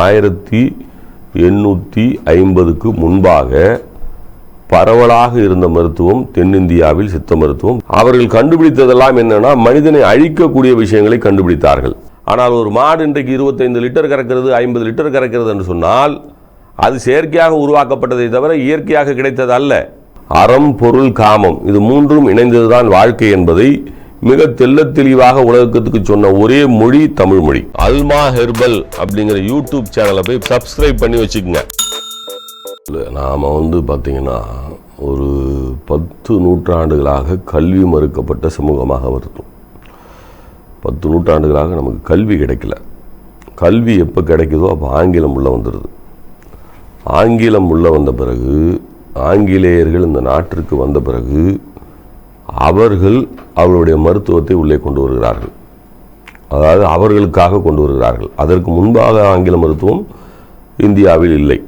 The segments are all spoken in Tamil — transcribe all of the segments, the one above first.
ஆயிரத்தி எண்ணூற்றி ஐம்பதுக்கு முன்பாக பரவலாக இருந்த மருத்துவம் தென்னிந்தியாவில் சித்த மருத்துவம். அவர்கள் கண்டுபிடித்ததெல்லாம் என்னன்னா மனிதனை அழிக்கக்கூடிய விஷயங்களை கண்டுபிடித்தார்கள். ஆனால் ஒரு மாடு இன்றைக்கு இருபத்தைந்து லிட்டர் கறக்கிறது ஐம்பது லிட்டர் கறக்கிறது என்று சொன்னால் அது செயற்கையாக உருவாக்கப்பட்டதை தவிர இயற்கையாக கிடைத்தது அல்ல. அறம் பொருள் காமம் இது மூன்றும் இணைந்ததுதான் வாழ்க்கை என்பதை மிக தெல்ல தெளிவாக உலகத்துக்கு சொன்ன ஒரே மொழி தமிழ் மொழி. அல்மா ஹெர்பல் அப்படிங்கிற யூடியூப் சேனலை போய் சப்ஸ்கிரைப் பண்ணி வச்சுக்கோங்க. நாம் வந்து பார்த்திங்கன்னா ஒரு பத்து நூற்றாண்டுகளாக கல்வி மறுக்கப்பட்ட சமூகமாக வருத்தோம். பத்து நூற்றாண்டுகளாக நமக்கு கல்வி கிடைக்கல. கல்வி எப்போ கிடைக்குதோ அப்போ ஆங்கிலம் உள்ளே வந்துடுது ஆங்கிலம் உள்ளே வந்த பிறகு ஆங்கிலேயர்கள் இந்த நாட்டிற்கு வந்த பிறகு அவர்கள் அவர்களுடைய மருத்துவத்தை உள்ளே கொண்டு வருகிறார்கள். அதாவது அவர்களுக்காக கொண்டு வருகிறார்கள். அதற்கு முன்பாக ஆங்கில மருத்துவம் இந்தியாவில் இல்லை.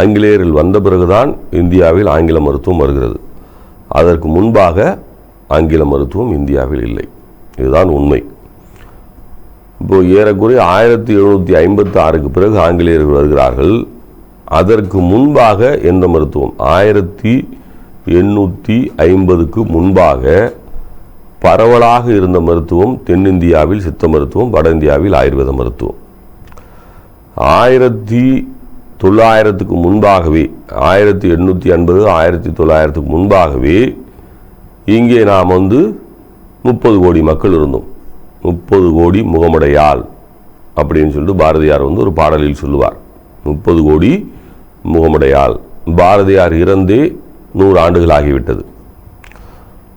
ஆங்கிலேயர்கள் வந்த பிறகுதான் இந்தியாவில் ஆங்கில மருத்துவம் வருகிறது. அதற்கு முன்பாக ஆங்கில மருத்துவம் இந்தியாவில் இல்லை. இதுதான் உண்மை. இப்போ ஏறக்குறைய ஆயிரத்தி எழுநூற்றி ஐம்பத்தி ஆறுக்கு பிறகு ஆங்கிலேயர்கள் வருகிறார்கள். அதற்கு முன்பாக எந்த மருத்துவம்? ஆயிரத்தி எண்ணூற்றி ஐம்பதுக்கு முன்பாக பரவலாக இருந்த மருத்துவம் தென்னிந்தியாவில் சித்த மருத்துவம் வட இந்தியாவில் ஆயுர்வேத மருத்துவம். ஆயிரத்தி தொள்ளாயிரத்துக்கு முன்பாகவே ஆயிரத்தி எண்ணூற்றி ஐம்பது ஆயிரத்தி தொள்ளாயிரத்துக்கு முன்பாகவே இங்கே நாம் வந்து முப்பது கோடி மக்கள் இருந்தோம். முப்பது கோடி முகமடையால் அப்படின்னு சொல்லிட்டு பாரதியார் வந்து ஒரு பாடலில் சொல்லுவார். முப்பது கோடி முகமடையால் பாரதியார் இறந்தே நூறு ஆண்டுகள் ஆகிவிட்டது.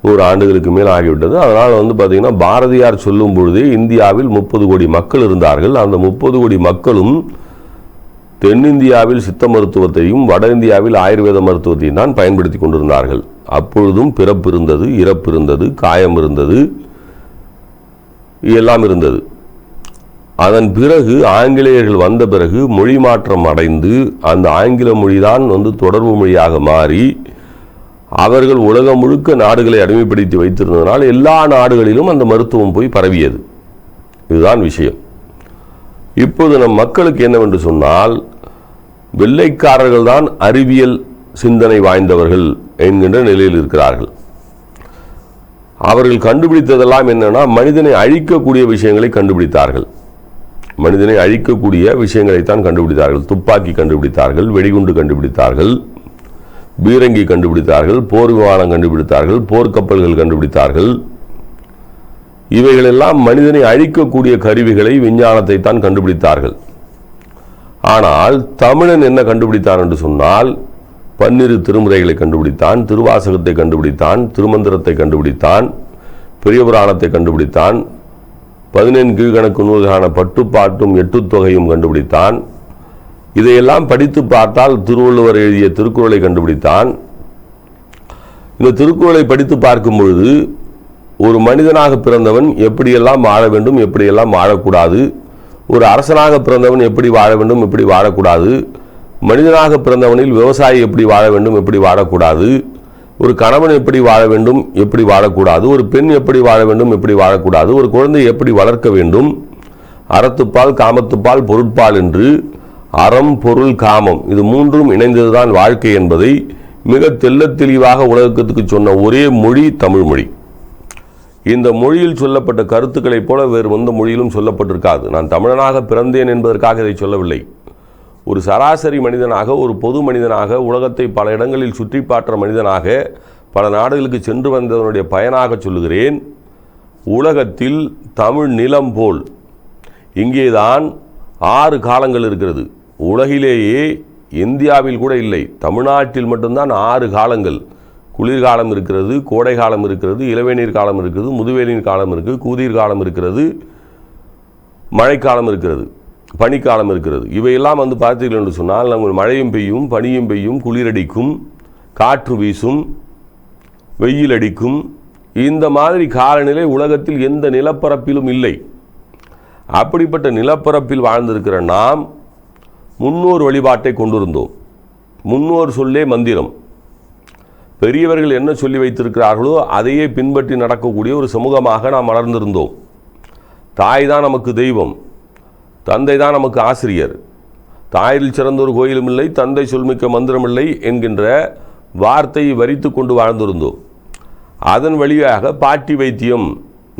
நூறு ஆண்டுகளுக்கு மேல் ஆகிவிட்டது. அதனால் வந்து பார்த்திங்கன்னா பாரதியார் சொல்லும் பொழுதே இந்தியாவில் முப்பது கோடி மக்கள் இருந்தார்கள். அந்த முப்பது கோடி மக்களும் தென்னிந்தியாவில் சித்த மருத்துவத்தையும் வட இந்தியாவில் ஆயுர்வேத மருத்துவத்தையும் தான் பயன்படுத்தி கொண்டிருந்தார்கள். அப்பொழுதும் பிறப்பு இருந்தது இறப்பு இருந்தது காயம் இருந்தது எல்லாம் இருந்தது. அதன் பிறகு ஆங்கிலேயர்கள் வந்த பிறகு மொழி மாற்றம் அடைந்து அந்த ஆங்கில மொழிதான் வந்து தொடர்பு மொழியாக மாறி அவர்கள் உலகம் முழுக்க நாடுகளை அடிமைப்படுத்தி வைத்திருந்ததனால் எல்லா நாடுகளிலும் அந்த மருத்துவம் போய் பரவியது. இதுதான் விஷயம். இப்போது நம் மக்களுக்கு என்னவென்று சொன்னால் வெள்ளைக்காரர்கள் தான் அறிவியல் சிந்தனை வாய்ந்தவர்கள் என்கின்ற நிலையில் இருக்கிறார்கள். அவர்கள் கண்டுபிடித்ததெல்லாம் என்னென்னா மனிதனை அழிக்கக்கூடிய விஷயங்களை கண்டுபிடித்தார்கள். மனிதனை அழிக்கக்கூடிய விஷயங்களைத்தான் கண்டுபிடித்தார்கள். துப்பாக்கி கண்டுபிடித்தார்கள் வெடிகுண்டு கண்டுபிடித்தார்கள். பீரங்கி கண்டுபிடித்தார்கள் போர் விமானம் கண்டுபிடித்தார்கள் போர்க்கப்பல்கள் கண்டுபிடித்தார்கள். இவைகளெல்லாம் மனிதனை அழிக்கக்கூடிய கருவிகளை விஞ்ஞானத்தை தான் கண்டுபிடித்தார்கள். ஆனால் தமிழன் என்ன கண்டுபிடித்தான் என்று சொன்னால் பன்னிரு திருமுறைகளை கண்டுபிடித்தான் திருவாசகத்தை கண்டுபிடித்தான் திருமந்திரத்தை கண்டுபிடித்தான் பெரிய புராணத்தை கண்டுபிடித்தான் பதினெண் கீழ்கணக்கு நூல்களான பட்டுப்பாட்டும் எட்டுத்தொகையும் கண்டுபிடித்தான் இதையெல்லாம் படித்து பார்த்தால் திருவள்ளுவர் எழுதிய திருக்குறளை கண்டுபிடித்தான். இந்த திருக்குறளை படித்து பார்க்கும் பொழுது ஒரு மனிதனாக பிறந்தவன் எப்படியெல்லாம் வாழ வேண்டும் எப்படியெல்லாம் வாழக்கூடாது? ஒரு அரசனாக பிறந்தவன் எப்படி வாழ வேண்டும் எப்படி வாழக்கூடாது? மனிதனாக பிறந்தவனில் விவசாயி எப்படி வாழ வேண்டும் எப்படி வாழக்கூடாது? ஒரு கணவன் எப்படி வாழ வேண்டும் எப்படி வாழக்கூடாது? ஒரு பெண் எப்படி வாழ வேண்டும் எப்படி வாழக்கூடாது? ஒரு குழந்தை எப்படி வளர்க்க வேண்டும்? அறத்துப்பால் காமத்துப்பால் பொருட்பால் என்று அறம் பொருள் காமம். இது மூன்றும் இணைந்ததுதான் வாழ்க்கை என்பதை மிக தெல்ல தெளிவாக உலகத்துக்கு சொன்ன ஒரே மொழி தமிழ் மொழி. இந்த மொழியில் சொல்லப்பட்ட கருத்துக்களைப் போல வேறு எந்த மொழியிலும் சொல்லப்பட்டிருக்காது. நான் தமிழனாக பிறந்தேன் என்பதற்காக இதை சொல்லவில்லை. ஒரு சராசரி மனிதனாக ஒரு பொது மனிதனாக உலகத்தை பல இடங்களில் சுற்றி பாற்ற மனிதனாக பல நாடுகளுக்கு சென்று வந்தவனுடைய பயனாக சொல்லுகிறேன் உலகத்தில் தமிழ் நிலம் போல். இங்கேதான் ஆறு காலங்கள் இருக்கிறது. உலகிலேயே இந்தியாவில் கூட இல்லை. தமிழ்நாட்டில் மட்டும்தான் ஆறு காலங்கள். குளிர்காலம் இருக்கிறது கோடை காலம் இருக்கிறது இளவேநீர் காலம் இருக்கிறது முதுவேநீர் காலம் இருக்குது கூதிர் காலம் இருக்கிறது மழைக்காலம் இருக்கிறது பனிக்காலம் இருக்கிறது. இவையெல்லாம் வந்து பார்த்தீர்கள் என்று சொன்னால் நம்ம மழையும் பெய்யும் பனியும் பெய்யும் குளிரடிக்கும் காற்று வீசும் வெயில் அடிக்கும். இந்த மாதிரி காலநிலை உலகத்தில் எந்த நிலப்பரப்பிலும் இல்லை. அப்படிப்பட்ட நிலப்பரப்பில் வாழ்ந்திருக்கிற நாம் முன்னோர் வழிபாட்டை கொண்டிருந்தோம். முன்னோர் சொல்லே மந்திரம். பெரியவர்கள் என்ன சொல்லி வைத்திருக்கிறார்களோ அதையே பின்பற்றி நடக்கக்கூடிய ஒரு சமூகமாக நாம் வளர்ந்திருந்தோம். தாய் தான் நமக்கு தெய்வம். தந்தை தான் நமக்கு ஆசிரியர். தாயில் சிறந்த ஒரு கோயிலும் இல்லை தந்தை சொல்மிக்க மந்திரமில்லை என்கின்ற வார்த்தையை வரித்து கொண்டு வாழ்ந்திருந்தோம். அதன் வழியாக பாட்டி வைத்தியம்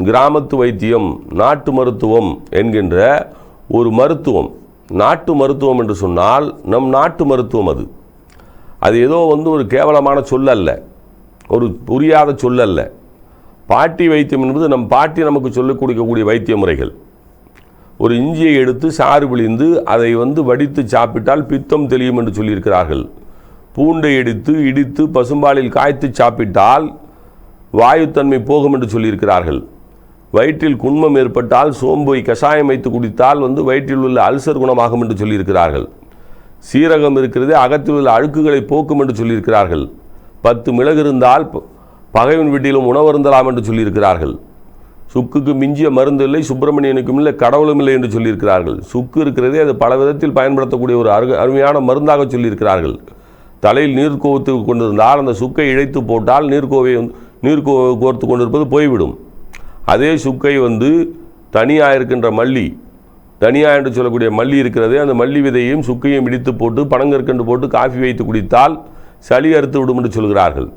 கிராமத்து வைத்தியம் நாட்டு மருத்துவம் என்கின்ற ஒரு மருத்துவம் நாட்டு மருத்துவம் என்று சொன்னால் நம் நாட்டு மருத்துவம் அது. அது ஏதோ வந்து ஒரு கேவலமான சொல்லல்ல ஒரு புரியாத சொல்லல்ல பாட்டி வைத்தியம் என்பது நம் பாட்டி நமக்கு சொல்லிக் கொடுக்கக்கூடிய வைத்திய முறைகள். ஒரு இஞ்சியை எடுத்து சாறு பிழிந்து அதை வந்து வடித்து சாப்பிட்டால் பித்தம் தெளியும் என்று சொல்லியிருக்கிறார்கள். பூண்டை எடுத்து இடித்து பசும்பாலில் காய்த்து சாப்பிட்டால் வாயுத்தன்மை போகும் என்று சொல்லியிருக்கிறார்கள். வயிற்றில் குண்மம் ஏற்பட்டால் சோம்பை கஷாயம் வைத்து குடித்தால் வந்து வயிற்றில் உள்ள அல்சர் குணமாகும் என்று சொல்லியிருக்கிறார்கள். சீரகம் இருக்கிறது அகத்தில் உள்ள அழுக்குகளை போக்கும் என்று சொல்லியிருக்கிறார்கள். பத்து மிளகு இருந்தால் பகைவின் பகைவன் வீட்டிலும் உணவருந்தலாம் என்று சொல்லியிருக்கிறார்கள். சுக்குக்கு மிஞ்சிய மருந்து இல்லை சுப்பிரமணியனுக்கும் இல்லை கடவுளும் இல்லை என்று சொல்லியிருக்கிறார்கள். சுக்கு இருக்கிறதே அது பல விதத்தில் பயன்படுத்தக்கூடிய ஒரு அரு அருமையான மருந்தாக சொல்லியிருக்கிறார்கள். தலையில் நீர் கொண்டிருந்தால் அந்த சுக்கை இழைத்து போட்டால் நீர்க்கோவை வந்து- நீர்க்கோ கோர்த்து கொண்டிருப்பது போய்விடும். அதே சுக்கை வந்து தனியாக இருக்கின்ற மல்லி தனியாக என்று சொல்லக்கூடிய மல்லி இருக்கிறது அந்த மல்லி விதையையும் சுக்கையும் இடித்து போட்டு பனங்கற்கண்டு போட்டு காஃபி வைத்து குடித்தால் சளி அறுத்து விடும் என்று சொல்கிறார்கள்.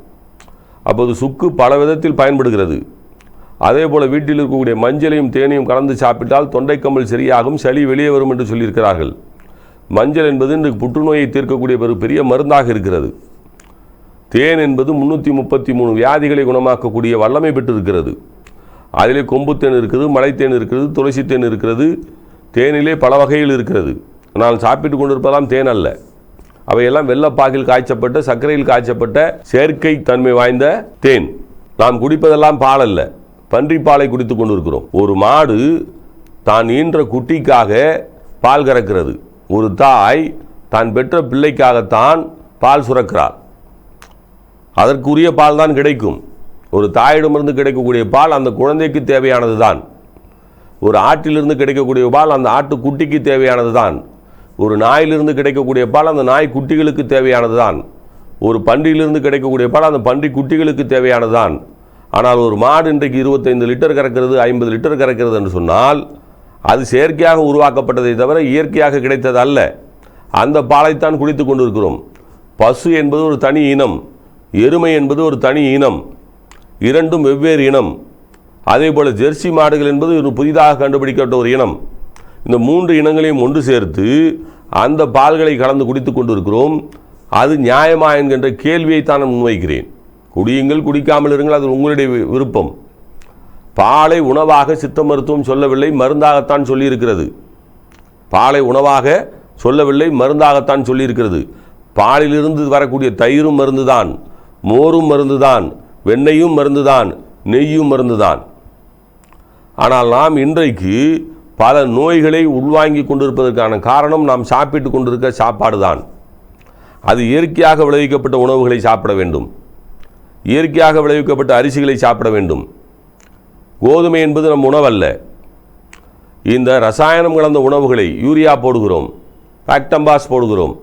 அப்போது சுக்கு பல விதத்தில் பயன்படுகிறது. அதே போல் வீட்டில் இருக்கக்கூடிய மஞ்சளையும் தேனையும் கலந்து சாப்பிட்டால் தொண்டைக்கம்பல் சரியாகும் சளி வெளியே வரும் என்று சொல்லியிருக்கிறார்கள். மஞ்சள் என்பது இன்று புற்றுநோயை தீர்க்கக்கூடிய ஒரு பெரிய மருந்தாக இருக்கிறது. தேன் என்பது முன்னூற்றி முப்பத்தி மூணு வியாதிகளை குணமாக்கக்கூடிய வல்லமை பெற்றிருக்கிறது. அதிலே கொம்புத்தேன் இருக்குது மலைத்தேன் இருக்கிறது துளசி தேன் இருக்கிறது தேனிலே பல வகைகள் இருக்கிறது. நான் சாப்பிட்டு கொண்டிருப்பதெல்லாம் தேன் அல்ல. அவையெல்லாம் வெள்ளப்பாகில் காய்ச்சப்பட்ட சர்க்கரையில் காய்ச்சப்பட்ட செயற்கை தன்மை வாய்ந்த தேன். நாம் குடிப்பதெல்லாம் பால் அல்ல. பன்றிப்பாலை குடித்து கொண்டிருக்கிறோம். ஒரு மாடு தான் ஈன்ற குட்டிக்காக பால் கறக்கிறது. ஒரு தாய் தான் பெற்ற பிள்ளைக்காகத்தான் பால் சுரக்கிறார் அதற்குரிய பால் தான் கிடைக்கும். ஒரு தாயிடமிருந்து கிடைக்கக்கூடிய பால் அந்த குழந்தைக்கு தேவையானது தான் ஒரு ஆட்டிலிருந்து கிடைக்கக்கூடிய பால் அந்த ஆட்டு குட்டிக்கு தேவையானது தான் ஒரு நாயிலிருந்து கிடைக்கக்கூடிய பால் அந்த நாய் குட்டிகளுக்கு தேவையானது தான் ஒரு பன்றியிலிருந்து கிடைக்கக்கூடிய பால் அந்த பன்றி குட்டிகளுக்கு தேவையானது தான் ஆனால் ஒரு மாடு இன்றைக்கு இருபத்தைந்து லிட்டர் கறக்கிறது ஐம்பது லிட்டர் கறக்கிறது என்று சொன்னால் அது செயற்கையாக உருவாக்கப்பட்டதை தவிர இயற்கையாக கிடைத்தது அல்ல. அந்த பாலைத்தான் குடித்து கொண்டிருக்கிறோம். பசு என்பது ஒரு தனி இனம் எருமை என்பது ஒரு தனி இனம். இரண்டும் வெவ்வேறு இனம். அதே போல் ஜெர்சி மாடுகள் என்பது ஒரு புதிதாக கண்டுபிடிக்கப்பட்ட ஒரு இனம். இந்த மூன்று இனங்களையும் ஒன்று சேர்த்து அந்த பால்களை கலந்து குடித்து கொண்டிருக்கிறோம். அது நியாயமா என்கின்ற கேள்வியை தான் நான் முன்வைக்கிறேன். குடியுங்கள் குடிக்காமல் இருங்கள் அது உங்களுடைய விருப்பம். பாலை உணவாக சித்த மருத்துவம் சொல்லவில்லை மருந்தாகத்தான் சொல்லியிருக்கிறது. பாலை உணவாக சொல்லவில்லை மருந்தாகத்தான் சொல்லியிருக்கிறது. பாலிலிருந்து வரக்கூடிய தயிரும் மருந்து தான் மோரும் மருந்து தான் வெண்ணையும் மருந்துதான் நெய்யும் மருந்துதான். ஆனால் நாம் இன்றைக்கு பல நோய்களை உள்வாங்கி கொண்டிருப்பதற்கான காரணம் நாம் சாப்பிட்டு கொண்டிருக்க சாப்பாடு தான் அது இயற்கையாக விளைவிக்கப்பட்ட உணவுகளை சாப்பிட வேண்டும். இயற்கையாக விளைவிக்கப்பட்ட அரிசிகளை சாப்பிட வேண்டும். கோதுமை என்பது நம் உணவல்ல. இந்த ரசாயனம் கலந்த உணவுகளை யூரியா போடுகிறோம் பேக்டம்பாஸ் போடுகிறோம்.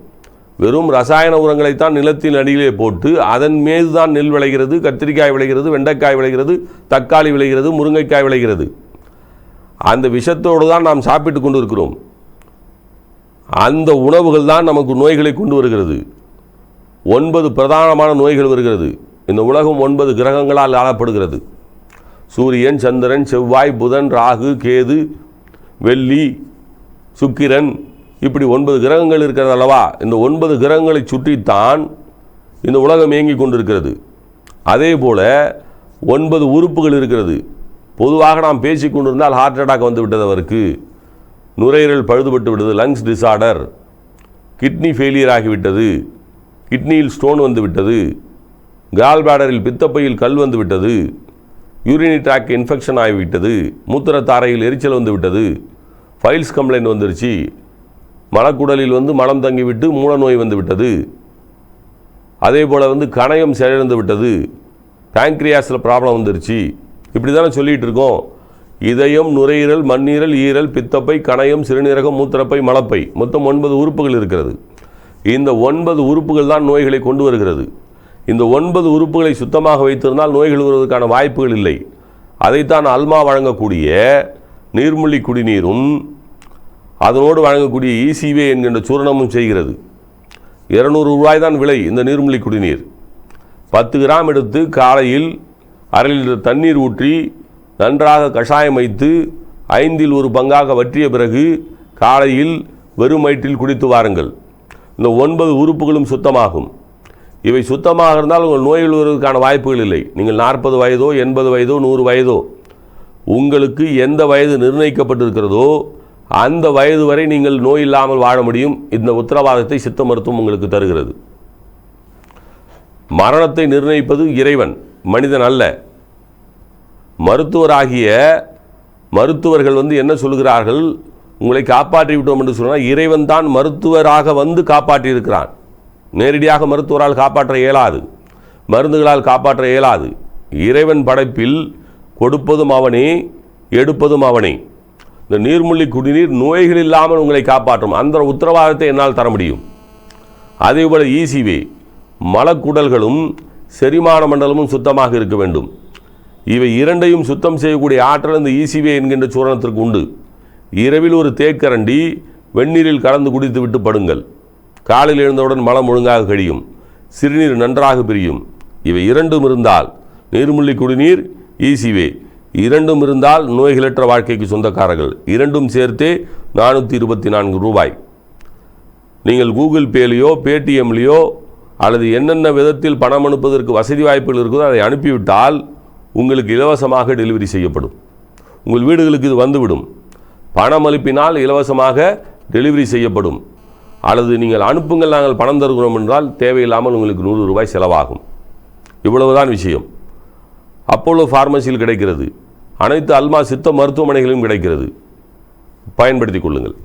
வெறும் ரசாயன உரங்களைத்தான் நிலத்தின் அடியிலே போட்டு அதன் மீது தான் நெல் விளைகிறது கத்திரிக்காய் விளைகிறது வெண்டைக்காய் விளைகிறது தக்காளி விளைகிறது முருங்கைக்காய் விளைகிறது. அந்த விஷத்தோடு தான் நாம் சாப்பிட்டு கொண்டு இருக்கிறோம் அந்த உணவுகள் தான் நமக்கு நோய்களை கொண்டு வருகிறது. ஒன்பது பிரதானமான நோய்கள் வருகிறது. இந்த உலகம் ஒன்பது கிரகங்களால் ஆளப்படுகிறது. சூரியன் சந்திரன் செவ்வாய் புதன் ராகு கேது வெள்ளி சுக்கிரன் இப்படி ஒன்பது கிரகங்கள் இருக்கிறது அல்லவா? இந்த ஒன்பது கிரகங்களை சுற்றித்தான் இந்த உலகம் இயங்கி கொண்டிருக்கிறது. அதே போல் ஒன்பது உறுப்புகள் இருக்கிறது. பொதுவாக நாம் பேசி கொண்டிருந்தால் ஹார்ட் அட்டாக் வந்து விட்டது அவருக்கு. நுரையீரல் பழுதுபட்டு விட்டது லங்ஸ் டிசார்டர் கிட்னி ஃபெயிலியர் ஆகிவிட்டது கிட்னியில் ஸ்டோன் வந்து விட்டது கால் பேடரில் பித்தப்பையில் கல் வந்து விட்டது யூரினி ட்ராக் இன்ஃபெக்ஷன் ஆகிவிட்டது மூத்திரத்தாரையில் எரிச்சல் வந்து விட்டது ஃபைல்ஸ் கம்ப்ளைண்ட் வந்துருச்சு. மலக்குடலில் வந்து மலம் தங்கிவிட்டு மூலநோய் வந்து விட்டது. அதே போல் வந்து கணையம் செயலிழந்து விட்டது. பேங்க்ரியாஸில் ப்ராப்ளம் வந்துருச்சு. இப்படி தானே சொல்லிகிட்டு இருக்கோம். இதயம் நுரையீரல் மண்ணீரல் ஈரல் பித்தப்பை கணையம் சிறுநீரகம் மூத்திரப்பை மலப்பை மொத்தம் ஒன்பது உறுப்புகள் இருக்கிறது. இந்த ஒன்பது உறுப்புகள் தான் நோய்களை கொண்டு வருகிறது. இந்த ஒன்பது உறுப்புகளை சுத்தமாக வைத்திருந்தால் நோய்கள் வருவதற்கான வாய்ப்புகள் இல்லை. அதைத்தான் அல்மா வழங்கக்கூடிய நீர்மொழி குடிநீரும் அதனோடு வழங்கக்கூடிய இசிவே என்கின்ற சூரணமும் செய்கிறது. இருநூறு ரூபாய் தான் விலை இந்த நீர்மூழ்கி குடிநீர். பத்து கிராம் எடுத்து காலையில் அரை லிட்டர் தண்ணீர் ஊற்றி நன்றாக கஷாயம் வைத்து ஐந்தில் ஒரு பங்காக வற்றிய பிறகு காலையில் வெறும் வயிற்றில் குடித்து வாருங்கள். இந்த ஒன்பது உறுப்புகளும் சுத்தமாகும். இவை சுத்தமாக இருந்தால் உங்கள் நோய் வருவதற்கான வாய்ப்புகள் இல்லை. நீங்கள் நாற்பது வயதோ எண்பது வயதோ நூறு வயதோ உங்களுக்கு எந்த வயது நிர்ணயிக்கப்பட்டிருக்கிறதோ அந்த வயது வரை நீங்கள் நோய் இல்லாமல் வாழ முடியும். இந்த உத்தரவாதத்தை சித்த மருத்துவம் உங்களுக்கு தருகிறது. மரணத்தை நிர்ணயிப்பது இறைவன் மனிதன் அல்ல. மருத்துவராகிய மருத்துவர்கள் வந்து என்ன சொல்கிறார்கள்? உங்களை காப்பாற்றி விட்டோம் என்று சொன்னால் இறைவன் தான் மருத்துவராக வந்து காப்பாற்றி இருக்கிறான். நேரடியாக மருத்துவரால் காப்பாற்ற இயலாது. மருந்துகளால் காப்பாற்ற இயலாது. இறைவன் படைப்பில் கொடுப்பதும் அவனே எடுப்பதும் அவனே. இந்த நீர்மூழ்கி குடிநீர் நோய்கள் இல்லாமல் உங்களை காப்பாற்றும். அந்த உத்தரவாதத்தை என்னால் தர முடியும். அதேபோல ஈசிவே மலக்குடல்களும் செரிமான மண்டலமும் சுத்தமாக இருக்க வேண்டும். இவை இரண்டையும் சுத்தம் செய்யக்கூடிய ஆற்றல் இந்த ஈசிவே என்கின்ற சூரணத்திற்கு உண்டு. இரவில் ஒரு தேக்கரண்டி வெந்நீரில் கலந்து குடித்து விட்டு படுங்கள். காலையில் எழுந்தவுடன் மலம் ஒழுங்காக கழியும். சிறுநீர் நன்றாக பிரியும். இவை இரண்டும் இருந்தால் நீர்முள்ளி குடிநீர் ஈசிவே இரண்டும் இருந்தால் நோய்களற்ற வாழ்க்கைக்கு சொந்தக்காரர்கள். இரண்டும் சேர்த்தே நானூற்றி இருபத்தி நான்கு ரூபாய். நீங்கள் கூகுள் பேலையோ பேடிஎம்லேயோ அல்லது என்னென்ன விதத்தில் பணம் அனுப்புவதற்கு வசதி வாய்ப்புகள் இருக்குதோ அதை அனுப்பிவிட்டால் உங்களுக்கு இலவசமாக டெலிவரி செய்யப்படும். உங்கள் வீடுகளுக்கு இது வந்துவிடும். பணம் அனுப்பினால் இலவசமாக டெலிவரி செய்யப்படும். அல்லது நீங்கள் அனுப்புங்கள் நாங்கள் பணம் தருகிறோம் என்றால் தேவையில்லாமல் உங்களுக்கு நூறு ரூபாய் செலவாகும். இவ்வளவுதான் விஷயம். அப்போலோ ஃபார்மசியில் கிடைக்கிறது. அனைத்து அல்மா சித்த மருத்துவமனைகளிலும் கிடைக்கிறது. பயன்படுத்திக் கொள்ளுங்கள்.